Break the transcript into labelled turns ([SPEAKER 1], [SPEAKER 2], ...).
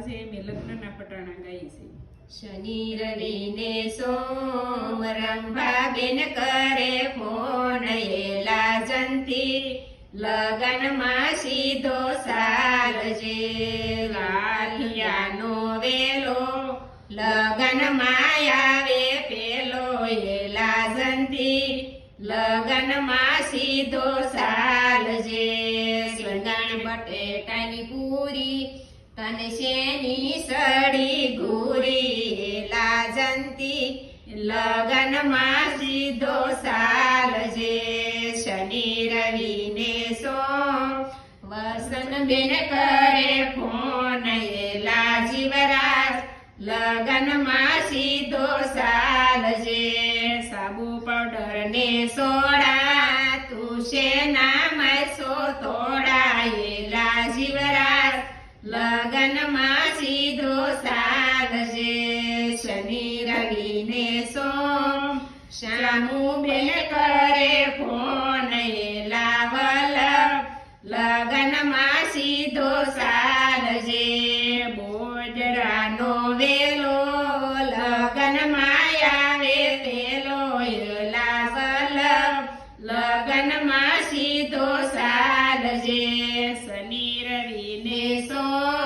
[SPEAKER 1] આજે મેં લગ્નના પટાણા ગાઈ છે
[SPEAKER 2] શનિ રવિ ને સોમ રંભાબેન કરે ફોન એલા જંતી લગનમાં સીધો સાલજે લાલિયાનો વેલો, લગનમાં આવે પેલો એલા જંતી લગનમાં સીધો સાલ જે સિંગણ બટેટાની પૂરી તને શેની સડી ઘૂરી લાજંતી લગનમાં સીધો સાલજે શનિ રવિ ને સોમ વસન બેન કરે ફોન એલા જીવરાજ લગનમાં સીધો સાલજે સાબુ પાવડર ને સોડા તું શેના સો તોડા એ જીવરાજ લગનમાં સીધો સાગજે શનિ રવિ ને સોમ. શ્યામુ બેન કરે ફોન એલા વલ્લભ લગનમાં સીધો સાલજે બોજરાનો વેલો. લગનમાં આવે પેલો લાવલ. so